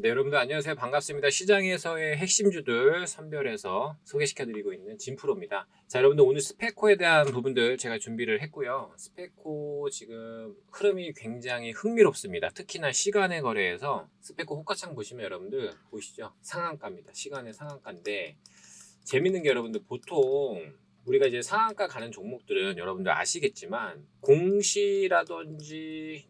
네, 여러분들 안녕하세요. 반갑습니다. 시장에서의 핵심주들 선별해서 소개시켜드리고 있는 진프로입니다. 자, 여러분들 오늘 스페코에 대한 부분들 제가 준비를 했고요. 스페코 지금 흐름이 굉장히 흥미롭습니다. 특히나 시간의 거래에서 스페코 호가창 보시면 여러분들 보이시죠? 상한가입니다. 시간의 상한가인데 재밌는 게 여러분들 보통 우리가 이제 상한가 가는 종목들은 여러분들 아시겠지만 공시라든지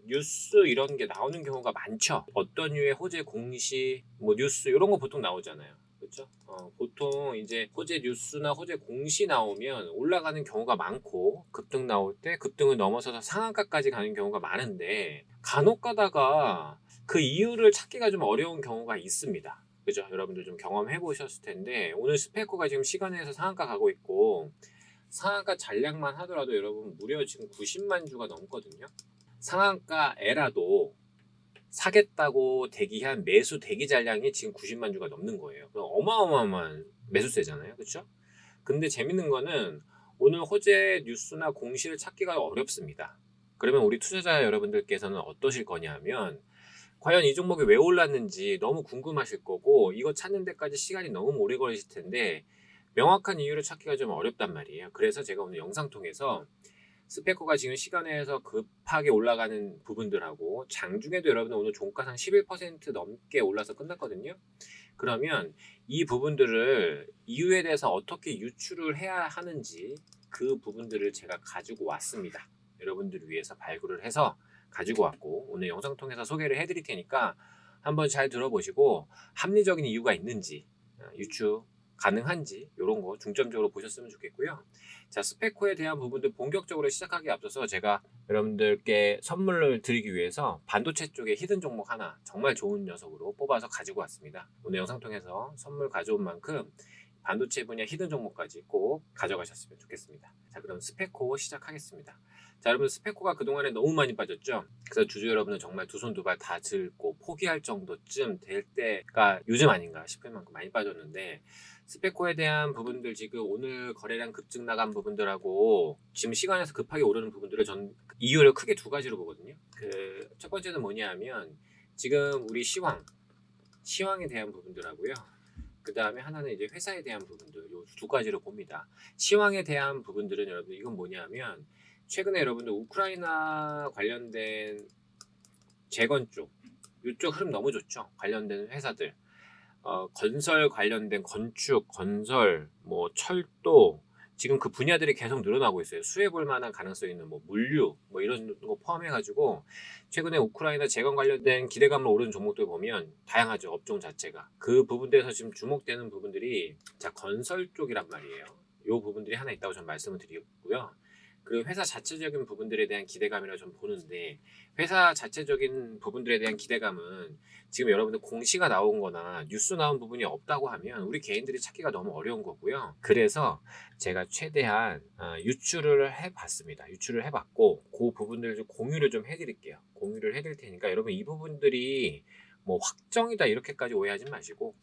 뉴스 이런 게 나오는 경우가 많죠. 어떤 류의 호재 공시, 뭐 뉴스 이런 거 보통 나오잖아요. 그렇죠? 어, 보통 이제 호재 뉴스나 호재 공시 나오면 올라가는 경우가 많고 급등 나올 때 급등을 넘어서서 상한가까지 가는 경우가 많은데 간혹 가다가 그 이유를 찾기가 좀 어려운 경우가 있습니다. 그죠? 여러분들 좀 경험해 보셨을 텐데 오늘 스페코가 지금 시간에서 상한가 가고 있고 상한가 잔량만 하더라도 여러분 무려 지금 90만 주가 넘거든요. 상한가에라도 사겠다고 대기한 매수 대기 잔량이 지금 90만 주가 넘는 거예요. 어마어마한 매수세잖아요. 그렇죠? 근데 재밌는 거는 오늘 호재 뉴스나 공시를 찾기가 어렵습니다. 그러면 우리 투자자 여러분들께서는 어떠실 거냐면 과연 이 종목이 왜 올랐는지 너무 궁금하실 거고 이거 찾는 데까지 시간이 너무 오래 걸리실 텐데 명확한 이유를 찾기가 좀 어렵단 말이에요. 그래서 제가 오늘 영상 통해서 스페코가 지금 시간에서 급하게 올라가는 부분들하고 장중에도 여러분 오늘 종가상 11% 넘게 올라서 끝났거든요. 그러면 이 부분들을 이유에 대해서 어떻게 유출을 해야 하는지 그 부분들을 제가 가지고 왔습니다. 여러분들을 위해서 발굴을 해서 가지고 왔고 오늘 영상 통해서 소개를 해드릴 테니까 한번 잘 들어보시고 합리적인 이유가 있는지 어, 유추 가능한지 이런 거 중점적으로 보셨으면 좋겠고요. 자 스페코에 대한 부분들 본격적으로 시작하기 앞서서 제가 여러분들께 선물을 드리기 위해서 반도체 쪽에 히든 종목 하나 정말 좋은 녀석으로 뽑아서 가지고 왔습니다. 오늘 영상 통해서 선물 가져온 만큼 반도체 분야 히든 종목까지 꼭 가져가셨으면 좋겠습니다. 자 그럼 스페코 시작하겠습니다. 자 여러분 스페코가 그동안에 너무 많이 빠졌죠? 그래서 주주 여러분은 정말 두 손 두 발 다 들고 포기할 정도쯤 될 때가 요즘 아닌가 싶을 만큼 많이 빠졌는데 스페코에 대한 부분들 지금 오늘 거래량 급증 나간 부분들하고 지금 시간에서 급하게 오르는 부분들을 전 이유를 크게 두 가지로 보거든요. 그 첫 번째는 뭐냐 하면 지금 우리 시황 시황에 대한 부분들하고요. 그 다음에 하나는 이제 회사에 대한 부분들 요 두 가지로 봅니다. 시황에 대한 부분들은 여러분 이건 뭐냐면 최근에 여러분들 우크라이나 관련된 재건 쪽 이쪽 흐름 너무 좋죠. 관련된 회사들 어, 건설 관련된 건축, 건설, 뭐 철도 지금 그 분야들이 계속 늘어나고 있어요. 수혜 볼 만한 가능성 있는 뭐 물류 뭐 이런 거 포함해 가지고 최근에 우크라이나 재건 관련된 기대감을 오르는 종목들 보면 다양하죠. 업종 자체가. 그 부분들에서 지금 주목되는 부분들이 자, 건설 쪽이란 말이에요. 요 부분들이 하나 있다고 좀 말씀을 드리고요. 그 회사 자체적인 부분들에 대한 기대감이라 좀 보는데 회사 자체적인 부분들에 대한 기대감은 지금 여러분들 공시가 나온 거나 뉴스 나온 부분이 없다고 하면 우리 개인들이 찾기가 너무 어려운 거고요. 그래서 제가 최대한 어, 유출을 해봤습니다. 유출을 해봤고 그 부분들을 좀 공유를 좀 해드릴게요. 공유를 해드릴 테니까 여러분 이 부분들이 뭐 확정이다 이렇게까지 오해하지 마시고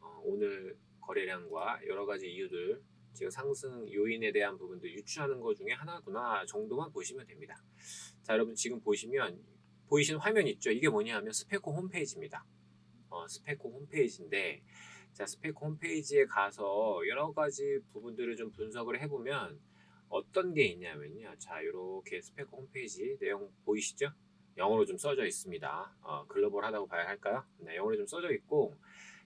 어, 오늘 거래량과 여러 가지 이유들 지금 상승 요인에 대한 부분도 유추하는 것 중에 하나구나 정도만 보시면 됩니다. 자, 여러분 지금 보시면 보이시는 화면 있죠? 이게 뭐냐 하면 스페코 홈페이지입니다. 어, 스페코 홈페이지인데 자, 스페코 홈페이지에 가서 여러 가지 부분들을 좀 분석을 해보면 어떤 게 있냐면요. 자, 이렇게 스페코 홈페이지 내용 보이시죠? 영어로 좀 써져 있습니다. 어, 글로벌하다고 봐야 할까요? 네, 영어로 좀 써져 있고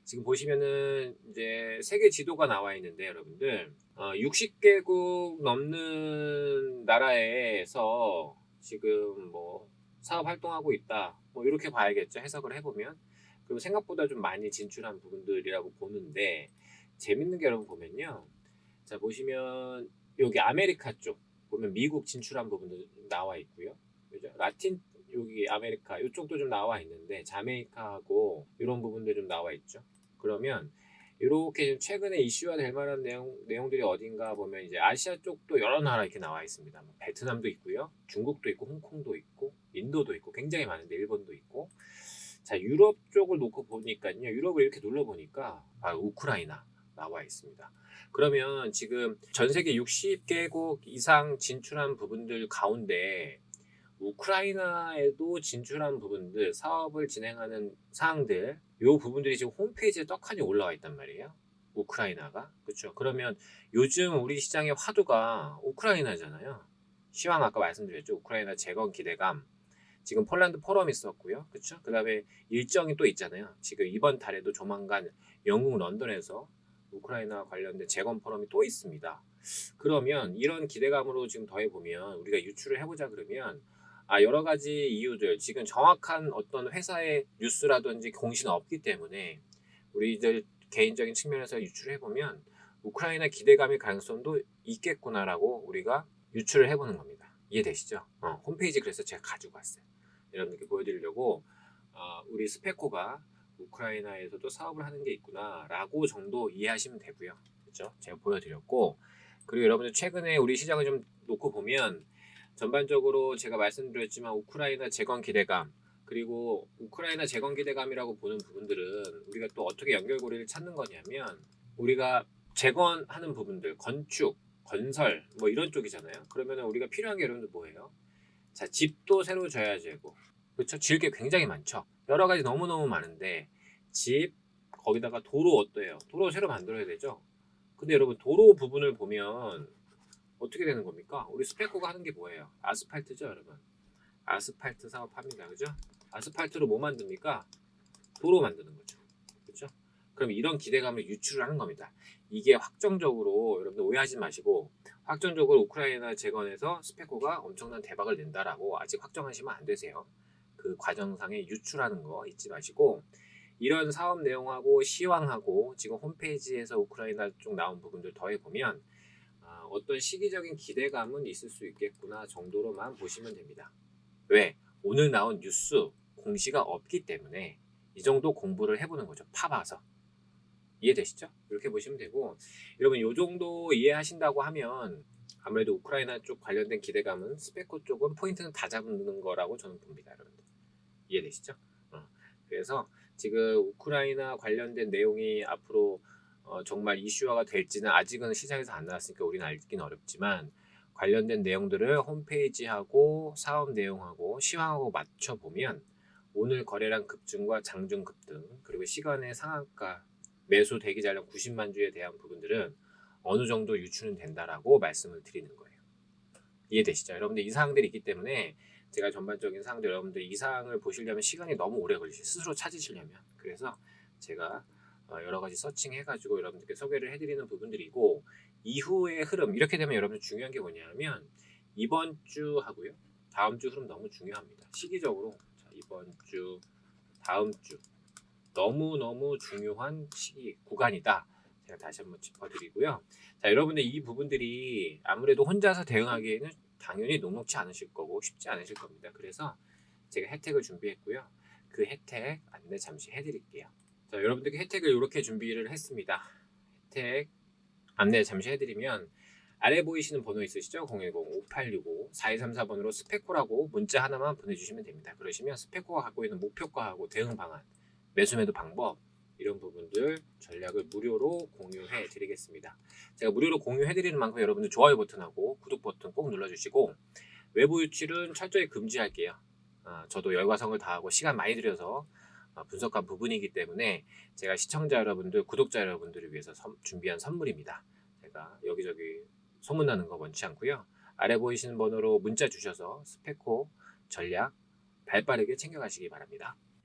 지금 보시면은 이제 세계 지도가 나와 있는데 여러분들 어, 60개국 넘는 나라에서 지금 뭐 사업 활동하고 있다. 뭐 이렇게 봐야겠죠. 해석을 해보면 그리고 생각보다 좀 많이 진출한 부분들이라고 보는데 재밌는 게 여러분 보면요. 자 보시면 여기 아메리카 쪽 보면 미국 진출한 부분도 나와 있고요. 그죠? 라틴 여기 아메리카 이쪽도 좀 나와 있는데 자메이카하고 이런 부분들 좀 나와 있죠. 그러면 이렇게 최근에 이슈화 될 만한 내용, 내용들이 어딘가 보면 이제 아시아 쪽도 여러 나라 이렇게 나와 있습니다. 뭐 베트남도 있고요. 중국도 있고, 홍콩도 있고, 인도도 있고, 굉장히 많은데 일본도 있고. 자, 유럽 쪽을 놓고 보니까요. 유럽을 이렇게 눌러보니까 아, 우크라이나 나와 있습니다. 그러면 지금 전 세계 60개국 이상 진출한 부분들 가운데 우크라이나에도 진출한 부분들, 사업을 진행하는 사항들, 요 부분들이 지금 홈페이지에 떡하니 올라와 있단 말이에요. 우크라이나가. 그렇죠. 그러면 요즘 우리 시장의 화두가 우크라이나잖아요. 시황 아까 말씀드렸죠. 우크라이나 재건 기대감. 지금 폴란드 포럼 있었고요. 그렇죠? 그다음에 일정이 또 있잖아요. 지금 이번 달에도 조만간 영국 런던에서 우크라이나 관련된 재건 포럼이 또 있습니다. 그러면 이런 기대감으로 지금 더해 보면 우리가 유출을 해보자 그러면 아 여러 가지 이유들 지금 정확한 어떤 회사의 뉴스라든지 공시는 없기 때문에 우리들 개인적인 측면에서 유출을 해보면 우크라이나 기대감의 가능성도 있겠구나라고 우리가 유출을 해보는 겁니다. 이해되시죠? 어, 홈페이지 그래서 제가 가지고 왔어요. 여러분들께 보여드리려고 어, 우리 스페코가 우크라이나에서도 사업을 하는 게 있구나라고 정도 이해하시면 되고요. 그렇죠? 제가 보여드렸고 그리고 여러분들 최근에 우리 시장을 좀 놓고 보면 전반적으로 제가 말씀드렸지만 우크라이나 재건 기대감 그리고 우크라이나 재건 기대감이라고 보는 부분들은 우리가 또 어떻게 연결고리를 찾는 거냐면 우리가 재건하는 부분들 건축 건설 뭐 이런 쪽이잖아요. 그러면 우리가 필요한 게 여러분들 뭐예요? 자 집도 새로 져야 되고 그렇죠 지을 게 굉장히 많죠. 여러 가지 너무너무 많은데 집 거기다가 도로 어때요? 도로 새로 만들어야 되죠? 근데 여러분 도로 부분을 보면 어떻게 되는 겁니까? 우리 스페코가 하는 게 뭐예요? 아스팔트죠, 여러분. 아스팔트 사업합니다. 그죠? 아스팔트로 뭐 만듭니까? 도로 만드는 거죠. 그죠? 그럼 이런 기대감을 유출을 하는 겁니다. 이게 확정적으로 여러분들 오해하지 마시고 확정적으로 우크라이나 재건에서 스페코가 엄청난 대박을 낸다라고 아직 확정하시면 안 되세요. 그 과정상에 유출하는 거 잊지 마시고 이런 사업 내용하고 시황하고 지금 홈페이지에서 우크라이나 쪽 나온 부분들 더해 보면 아, 어떤 시기적인 기대감은 있을 수 있겠구나 정도로만 보시면 됩니다. 왜? 오늘 나온 뉴스 공시가 없기 때문에 이 정도 공부를 해보는 거죠. 파봐서. 이해되시죠? 이렇게 보시면 되고 여러분 이 정도 이해하신다고 하면 아무래도 우크라이나 쪽 관련된 기대감은 스페코 쪽은 포인트는 다 잡는 거라고 저는 봅니다. 여러분들. 이해되시죠? 어. 그래서 지금 우크라이나 관련된 내용이 앞으로 어, 정말 이슈화가 될지는 아직은 시장에서 안 나왔으니까 우리는 알기는 어렵지만 관련된 내용들을 홈페이지하고 사업 내용하고 시황하고 맞춰 보면 오늘 거래량 급증과 장중 급등 그리고 시간의 상한가 매수 대기 잔량 90만 주에 대한 부분들은 어느 정도 유추는 된다라고 말씀을 드리는 거예요. 이해되시죠? 여러분들 이 사항들이 있기 때문에 제가 전반적인 사항들 여러분들 이 사항을 보시려면 시간이 너무 오래 걸리시 스스로 찾으시려면 그래서 제가 어, 여러 가지 서칭해가지고 여러분들께 소개를 해드리는 부분들이고 이후의 흐름 이렇게 되면 여러분들 중요한 게 뭐냐면 이번 주 하고요. 다음 주 흐름 너무 중요합니다. 시기적으로. 자, 이번 주 다음 주. 너무 너무 중요한 시기 구간이다. 제가 다시 한번 짚어드리고요. 자 여러분들 이 부분들이 아무래도 혼자서 대응하기에는 당연히 녹록치 않으실 거고 쉽지 않으실 겁니다. 그래서 제가 혜택을 준비했고요. 그 혜택 안내 잠시 해드릴게요 자, 여러분들께 혜택을 이렇게 준비를 했습니다. 혜택 안내 잠시 해드리면 아래 보이시는 번호 있으시죠? 010-5865-4234번으로 스페코라고 문자 하나만 보내주시면 됩니다. 그러시면 스페코가 갖고 있는 목표가하고 대응 방안, 매수 매도 방법 이런 부분들 전략을 무료로 공유해 드리겠습니다. 제가 무료로 공유해 드리는 만큼 여러분들 좋아요 버튼하고 구독 버튼 꼭 눌러주시고 외부 유출은 철저히 금지할게요. 아, 저도 열과성을 다하고 시간 많이 들여서 어, 분석한 부분이기 때문에 제가 시청자 여러분들, 구독자 여러분들을 위해서 선, 준비한 선물입니다. 제가 여기저기 소문나는 거 원치 않고요. 아래 보이시는 번호로 문자 주셔서 스페코 전략 발빠르게 챙겨가시기 바랍니다.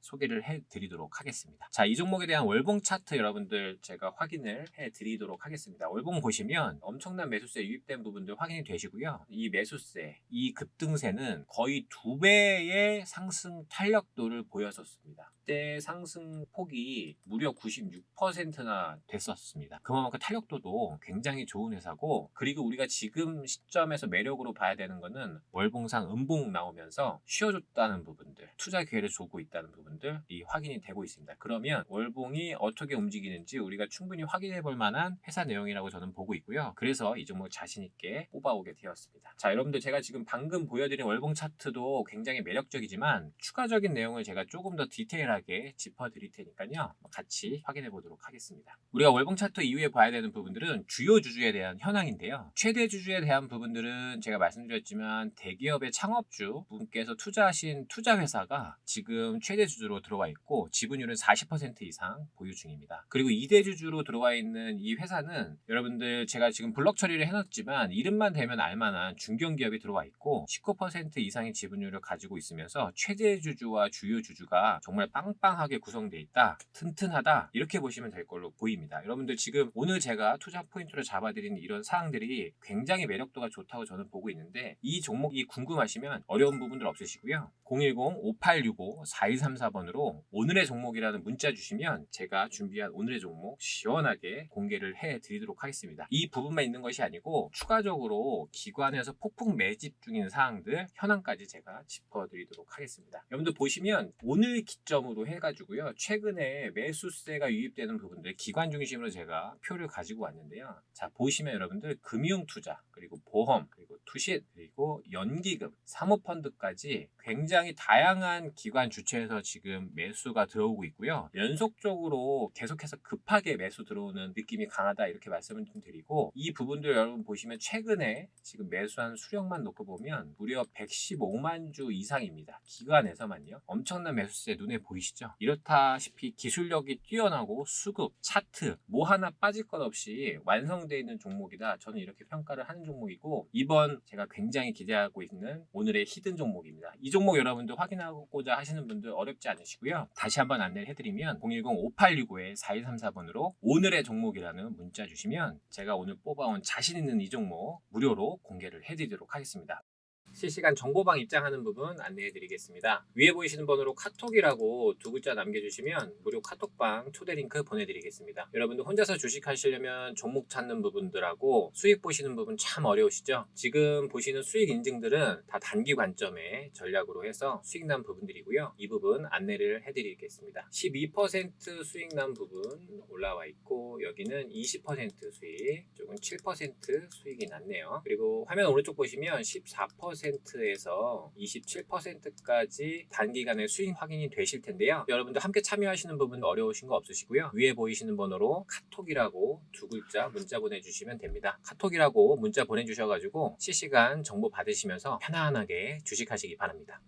소개를 해드리도록 하겠습니다. 자, 이 종목에 대한 월봉 차트 여러분들 제가 확인을 해드리도록 하겠습니다. 월봉 보시면 엄청난 매수세 유입된 부분들 확인이 되시고요. 이 매수세, 이 급등세는 거의 두 배의 상승 탄력도를 보였었습니다. 그때 상승 폭이 무려 96%나 됐었습니다. 그만큼 탄력도도 굉장히 좋은 회사고 그리고 우리가 지금 시점에서 매력으로 봐야 되는 거는 월봉상 음봉 나오면서 쉬어줬다는 부분들 투자 기회를 주고 있다는 부분들이 확인이 되고 있습니다. 그러면 월봉이 어떻게 움직이는지 우리가 충분히 확인해 볼 만한 회사 내용이라고 저는 보고 있고요. 그래서 이 종목 자신 있게 뽑아오게 되었습니다. 자, 여러분들 제가 지금 방금 보여드린 월봉 차트도 굉장히 매력적이지만 추가적인 내용을 제가 조금 더 디테일하게 짚어드릴 테니까요. 같이 확인해 보도록 하겠습니다. 우리가 월봉 차트 이후에 봐야 되는 부분들은 주요 주주에 대한 현황인데요. 최대 주주에 대한 부분들은 제가 말씀드렸지만 대기업의 창업주 분께서 투자하신 투자 회사가 지금 최대 주주로 들어와 있고 지분율은 40% 이상 보유 중입니다. 그리고 2대 주주로 들어와 있는 이 회사는 여러분들 제가 지금 블록 처리를 해놨지만 이름만 대면 알만한 중견기업이 들어와 있고 19% 이상의 지분율을 가지고 있으면서 최대 주주와 주요 주주가 정말 빵 빵하게 구성되어 있다. 튼튼하다. 이렇게 보시면 될 걸로 보입니다. 여러분들 지금 오늘 제가 투자 포인트로 잡아드린 이런 사항들이 굉장히 매력도가 좋다고 저는 보고 있는데 이 종목이 궁금하시면 어려운 부분들 없으시고요. 010-5865-4234번으로 오늘의 종목이라는 문자 주시면 제가 준비한 오늘의 종목 시원하게 공개를 해 드리도록 하겠습니다. 이 부분만 있는 것이 아니고 추가적으로 기관에서 폭풍 매집 중인 사항들 현황까지 제가 짚어드리도록 하겠습니다. 여러분들 보시면 오늘 기점으로 해가지고요. 최근에 매수세가 유입되는 부분들 기관 중심으로 제가 표를 가지고 왔는데요. 자 보시면 여러분들 금융투자 그리고 보험 그리고 투신 그리고 연기금 사모펀드까지 굉장히 다양한 기관 주체에서 지금 매수가 들어오고 있고요. 연속적으로 계속해서 급하게 매수 들어오는 느낌이 강하다 이렇게 말씀을 좀 드리고 이 부분들 여러분 보시면 최근에 지금 매수한 수령만 놓고 보면 무려 115만 주 이상입니다. 기관에서만요. 엄청난 매수세 눈에 보이 시죠? 이렇다시피 기술력이 뛰어나고 수급, 차트 뭐 하나 빠질 것 없이 완성되어 있는 종목이다. 저는 이렇게 평가를 하는 종목이고 이번 제가 굉장히 기대하고 있는 오늘의 히든 종목입니다. 이 종목 여러분들 확인하고자 하시는 분들 어렵지 않으시고요. 다시 한번 안내를 해드리면 010-5865-4134번으로 오늘의 종목이라는 문자 주시면 제가 오늘 뽑아온 자신 있는 이 종목 무료로 공개를 해드리도록 하겠습니다. 실시간 정보방 입장하는 부분 안내해 드리겠습니다. 위에 보이시는 번호로 카톡이라고 두 글자 남겨주시면 무료 카톡방 초대 링크 보내드리겠습니다. 여러분들 혼자서 주식하시려면 종목 찾는 부분들하고 수익 보시는 부분 참 어려우시죠? 지금 보시는 수익 인증들은 다 단기 관점의 전략으로 해서 수익 난 부분들이고요. 이 부분 안내를 해드리겠습니다. 12% 수익 난 부분 올라와 있고 여기는 20% 수익, 쪽은 7% 수익이 났네요. 그리고 화면 오른쪽 보시면 14% 에서 27%까지 단기간에 수익 확인이 되실 텐데요. 여러분들 함께 참여하시는 부분 어려우신 거 없으시고요. 위에 보이시는 번호로 카톡이라고 두 글자 문자 보내주시면 됩니다. 카톡이라고 문자 보내주셔가지고 실시간 정보 받으시면서 편안하게 주식하시기 바랍니다.